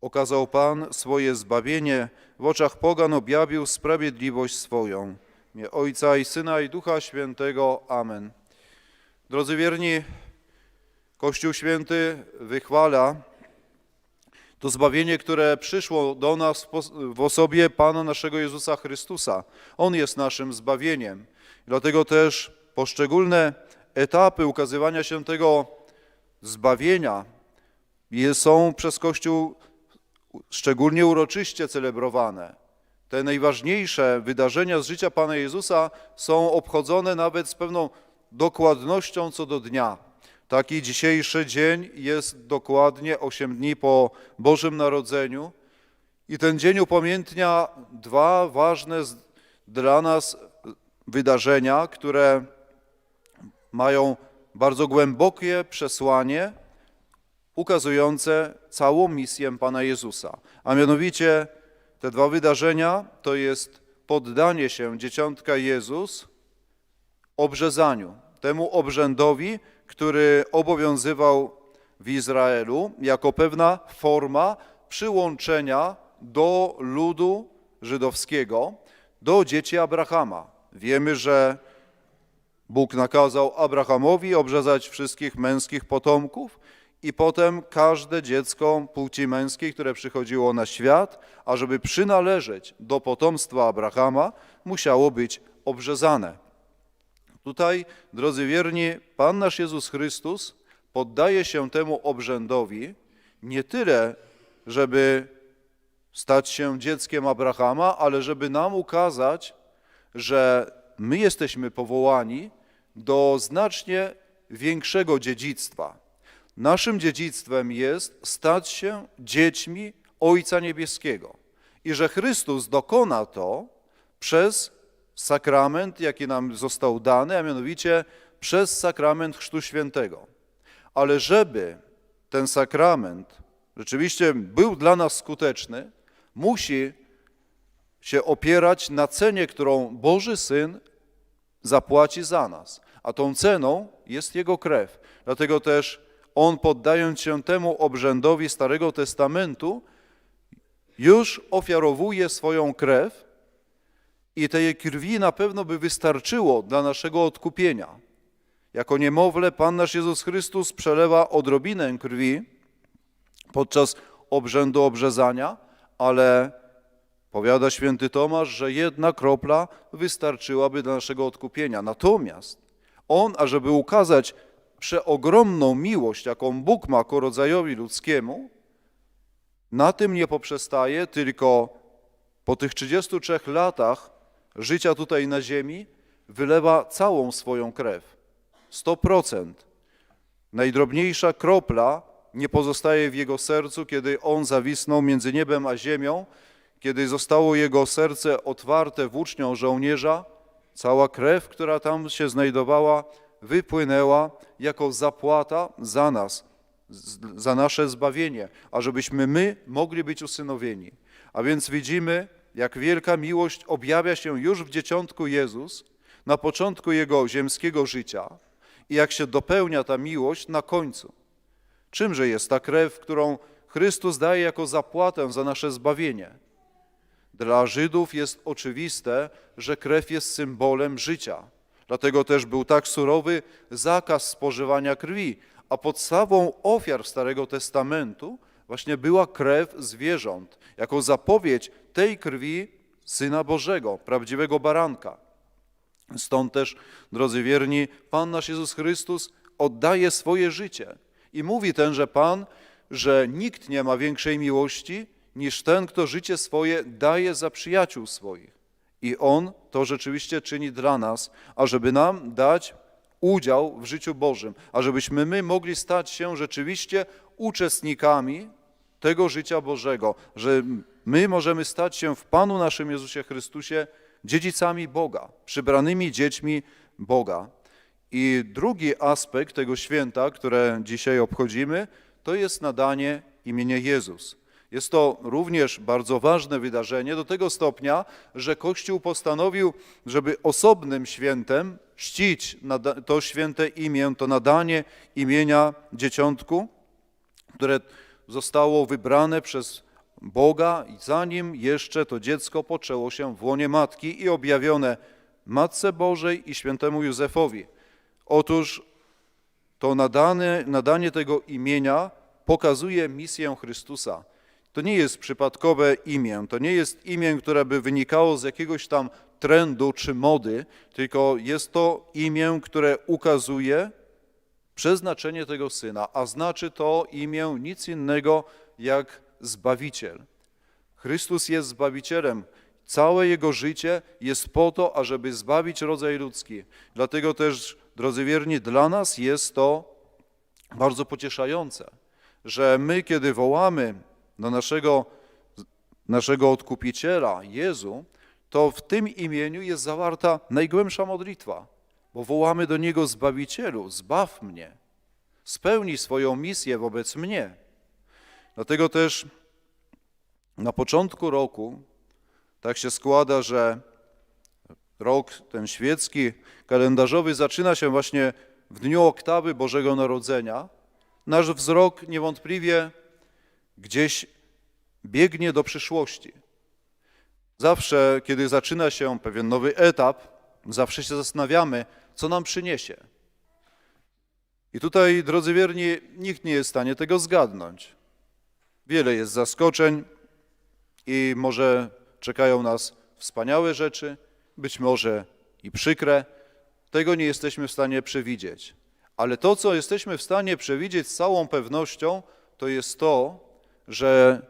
okazał Pan swoje zbawienie, w oczach pogan objawił sprawiedliwość swoją. Imię Ojca i Syna i Ducha Świętego. Amen. Drodzy wierni, Kościół Święty wychwala to zbawienie, które przyszło do nas w osobie Pana naszego Jezusa Chrystusa. On jest naszym zbawieniem. Dlatego też poszczególne etapy ukazywania się tego zbawienia są przez Kościół szczególnie uroczyście celebrowane. Te najważniejsze wydarzenia z życia Pana Jezusa są obchodzone nawet z pewną dokładnością co do dnia. Taki dzisiejszy dzień jest dokładnie 8 dni po Bożym Narodzeniu i ten dzień upamiętnia dwa ważne dla nas wydarzenia, które mają bardzo głębokie przesłanie ukazujące całą misję Pana Jezusa. A mianowicie te dwa wydarzenia to jest poddanie się dzieciątka Jezus obrzezaniu, temu obrzędowi, który obowiązywał w Izraelu jako pewna forma przyłączenia do ludu żydowskiego, do dzieci Abrahama. Wiemy, że Bóg nakazał Abrahamowi obrzezać wszystkich męskich potomków i potem każde dziecko płci męskiej, które przychodziło na świat, a żeby przynależeć do potomstwa Abrahama, musiało być obrzezane. Tutaj, drodzy wierni, Pan nasz Jezus Chrystus poddaje się temu obrzędowi nie tyle, żeby stać się dzieckiem Abrahama, ale żeby nam ukazać, że my jesteśmy powołani do znacznie większego dziedzictwa. Naszym dziedzictwem jest stać się dziećmi Ojca Niebieskiego i że Chrystus dokona to przez sakrament, jaki nam został dany, a mianowicie przez sakrament Chrztu Świętego. Ale żeby ten sakrament rzeczywiście był dla nas skuteczny, musi się opierać na cenie, którą Boży Syn zapłaci za nas. A tą ceną jest Jego krew. Dlatego też On, poddając się temu obrzędowi Starego Testamentu, już ofiarowuje swoją krew i tej krwi na pewno by wystarczyło dla naszego odkupienia. Jako niemowlę Pan nasz Jezus Chrystus przelewa odrobinę krwi podczas obrzędu obrzezania, ale powiada święty Tomasz, że jedna kropla wystarczyłaby dla naszego odkupienia. Natomiast On, ażeby ukazać przeogromną miłość, jaką Bóg ma ku rodzajowi ludzkiemu, na tym nie poprzestaje, tylko po tych 33 latach życia tutaj na ziemi wylewa całą swoją krew. 100%. Najdrobniejsza kropla nie pozostaje w jego sercu, kiedy on zawisnął między niebem a ziemią, kiedy zostało jego serce otwarte włócznią żołnierza, cała krew, która tam się znajdowała, wypłynęła jako zapłata za nas, za nasze zbawienie, ażebyśmy my mogli być usynowieni. A więc widzimy, jak wielka miłość objawia się już w dzieciątku Jezus na początku jego ziemskiego życia i jak się dopełnia ta miłość na końcu. Czymże jest ta krew, którą Chrystus daje jako zapłatę za nasze zbawienie? Dla Żydów jest oczywiste, że krew jest symbolem życia. Dlatego też był tak surowy zakaz spożywania krwi, a podstawą ofiar Starego Testamentu właśnie była krew zwierząt, jako zapowiedź tej krwi Syna Bożego, prawdziwego baranka. Stąd też, drodzy wierni, Pan nasz Jezus Chrystus oddaje swoje życie i mówi tenże Pan, że nikt nie ma większej miłości niż ten, kto życie swoje daje za przyjaciół swoich. I On to rzeczywiście czyni dla nas, ażeby nam dać udział w życiu Bożym, ażebyśmy my mogli stać się rzeczywiście uczestnikami tego życia Bożego, że my możemy stać się w Panu naszym Jezusie Chrystusie dziedzicami Boga, przybranymi dziećmi Boga. I drugi aspekt tego święta, które dzisiaj obchodzimy, to jest nadanie imienia Jezus. Jest to również bardzo ważne wydarzenie do tego stopnia, że Kościół postanowił, żeby osobnym świętem czcić to święte imię, to nadanie imienia dzieciątku, które zostało wybrane przez Boga, i zanim jeszcze to dziecko poczęło się w łonie matki i objawione Matce Bożej i świętemu Józefowi. Otóż to nadane, nadanie tego imienia pokazuje misję Chrystusa. To nie jest przypadkowe imię, to nie jest imię, które by wynikało z jakiegoś tam trendu czy mody, tylko jest to imię, które ukazuje przeznaczenie tego syna, a znaczy to imię nic innego jak Zbawiciel. Chrystus jest Zbawicielem. Całe Jego życie jest po to, ażeby zbawić rodzaj ludzki. Dlatego też, drodzy wierni, dla nas jest to bardzo pocieszające, że my, kiedy wołamy do naszego, naszego Odkupiciela, Jezu, to w tym imieniu jest zawarta najgłębsza modlitwa, bo wołamy do Niego Zbawicielu, zbaw mnie, spełnij swoją misję wobec mnie. Dlatego też na początku roku tak się składa, że rok ten świecki, kalendarzowy zaczyna się właśnie w dniu oktawy Bożego Narodzenia. Nasz wzrok niewątpliwie gdzieś biegnie do przyszłości. Zawsze, kiedy zaczyna się pewien nowy etap, zawsze się zastanawiamy, co nam przyniesie. I tutaj, drodzy wierni, nikt nie jest w stanie tego zgadnąć. Wiele jest zaskoczeń i może czekają nas wspaniałe rzeczy, być może i przykre. Tego nie jesteśmy w stanie przewidzieć. Ale to, co jesteśmy w stanie przewidzieć z całą pewnością, to jest to, że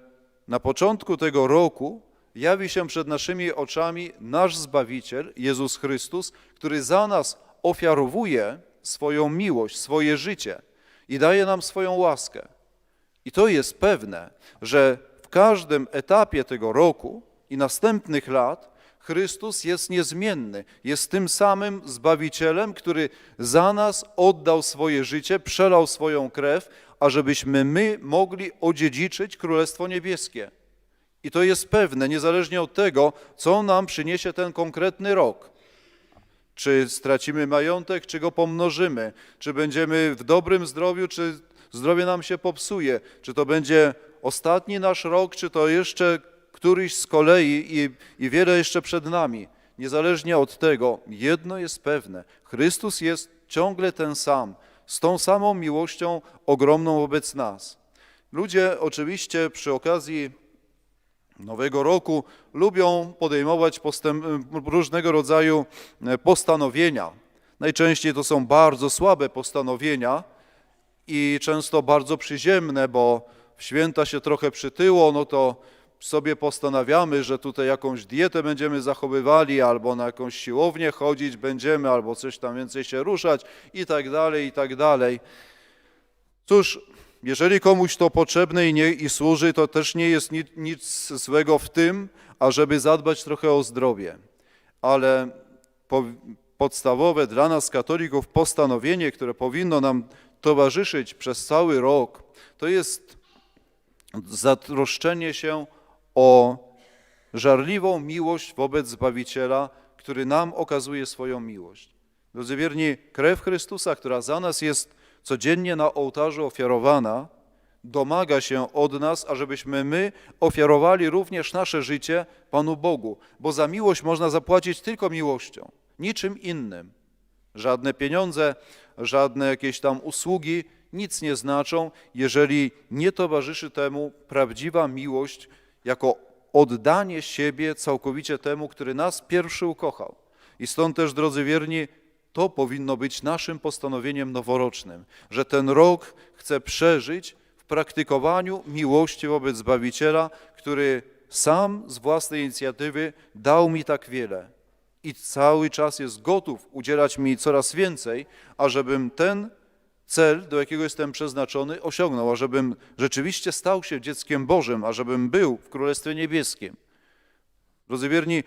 na początku tego roku jawi się przed naszymi oczami nasz Zbawiciel, Jezus Chrystus, który za nas ofiarowuje swoją miłość, swoje życie i daje nam swoją łaskę. I to jest pewne, że w każdym etapie tego roku i następnych lat Chrystus jest niezmienny, jest tym samym Zbawicielem, który za nas oddał swoje życie, przelał swoją krew, ażebyśmy my mogli odziedziczyć Królestwo Niebieskie. I to jest pewne, niezależnie od tego, co nam przyniesie ten konkretny rok. Czy stracimy majątek, czy go pomnożymy, czy będziemy w dobrym zdrowiu, czy zdrowie nam się popsuje, czy to będzie ostatni nasz rok, czy to jeszcze któryś z kolei i, i wiele jeszcze przed nami. Niezależnie od tego, jedno jest pewne: Chrystus jest ciągle ten sam, z tą samą miłością ogromną wobec nas. Ludzie oczywiście przy okazji Nowego Roku lubią podejmować różnego rodzaju e, postanowienia. Najczęściej to są bardzo słabe postanowienia i często bardzo przyziemne, bo w święta się trochę przytyło, no to sobie postanawiamy, że tutaj jakąś dietę będziemy zachowywali, albo na jakąś siłownię chodzić będziemy, albo coś tam więcej się ruszać i tak dalej, i tak dalej. Cóż, jeżeli komuś to potrzebne i, nie, i służy, to też nie jest nic, nic złego w tym, ażeby zadbać trochę o zdrowie. Ale po, podstawowe dla nas, katolików, postanowienie, które powinno nam towarzyszyć przez cały rok, to jest zatroszczenie się o żarliwą miłość wobec Zbawiciela, który nam okazuje swoją miłość. Drodzy wierni, krew Chrystusa, która za nas jest codziennie na ołtarzu ofiarowana, domaga się od nas, ażebyśmy my ofiarowali również nasze życie Panu Bogu, bo za miłość można zapłacić tylko miłością, niczym innym. Żadne pieniądze, żadne jakieś tam usługi nic nie znaczą, jeżeli nie towarzyszy temu prawdziwa miłość jako oddanie siebie całkowicie temu, który nas pierwszy ukochał. I stąd też, drodzy wierni, to powinno być naszym postanowieniem noworocznym, że ten rok chcę przeżyć w praktykowaniu miłości wobec Zbawiciela, który sam z własnej inicjatywy dał mi tak wiele i cały czas jest gotów udzielać mi coraz więcej, ażebym ten cel, do jakiego jestem przeznaczony, osiągnął, ażebym rzeczywiście stał się dzieckiem Bożym, ażebym był w Królestwie Niebieskim. Drodzy wierni,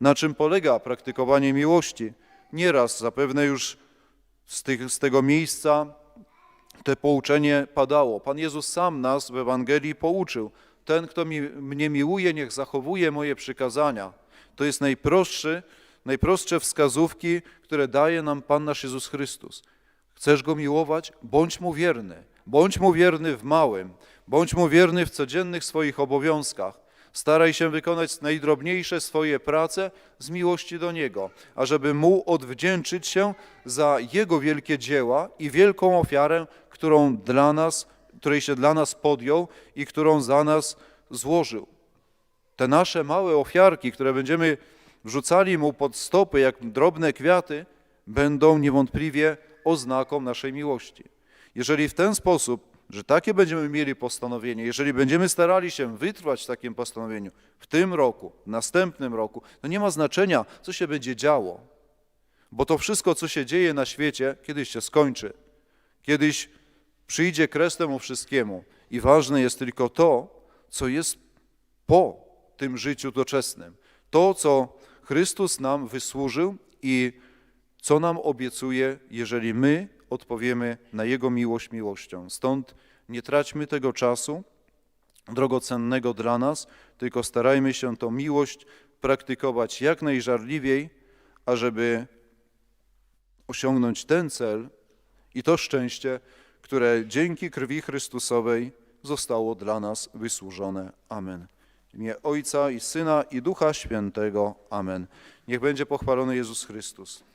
na czym polega praktykowanie miłości? Nieraz zapewne już z, tych, z tego miejsca te pouczenie padało. Pan Jezus sam nas w Ewangelii pouczył. Ten, kto mi, mnie miłuje, niech zachowuje moje przykazania. To jest najprostszy, najprostsze wskazówki, które daje nam Pan nasz Jezus Chrystus. Chcesz Go miłować? Bądź Mu wierny. Bądź Mu wierny w małym. Bądź mu wierny w codziennych swoich obowiązkach. Staraj się wykonać najdrobniejsze swoje prace z miłości do Niego, ażeby Mu odwdzięczyć się za Jego wielkie dzieła i wielką ofiarę, którą dla nas, której się dla nas podjął i którą za nas złożył. Te nasze małe ofiarki, które będziemy wrzucali Mu pod stopy jak drobne kwiaty, będą niewątpliwie oznaką naszej miłości. Jeżeli w ten sposób, że takie będziemy mieli postanowienie, jeżeli będziemy starali się wytrwać w takim postanowieniu w tym roku, w następnym roku, to nie ma znaczenia, co się będzie działo, bo to wszystko, co się dzieje na świecie, kiedyś się skończy. Kiedyś przyjdzie kres temu wszystkiemu i ważne jest tylko to, co jest po tym życiu doczesnym. To, co Chrystus nam wysłużył i co nam obiecuje, jeżeli my odpowiemy na Jego miłość miłością. Stąd nie traćmy tego czasu drogocennego dla nas, tylko starajmy się tą miłość praktykować jak najżarliwiej, ażeby osiągnąć ten cel i to szczęście, które dzięki krwi Chrystusowej zostało dla nas wysłużone. Amen. W imię Ojca i Syna i Ducha Świętego. Amen. Niech będzie pochwalony Jezus Chrystus.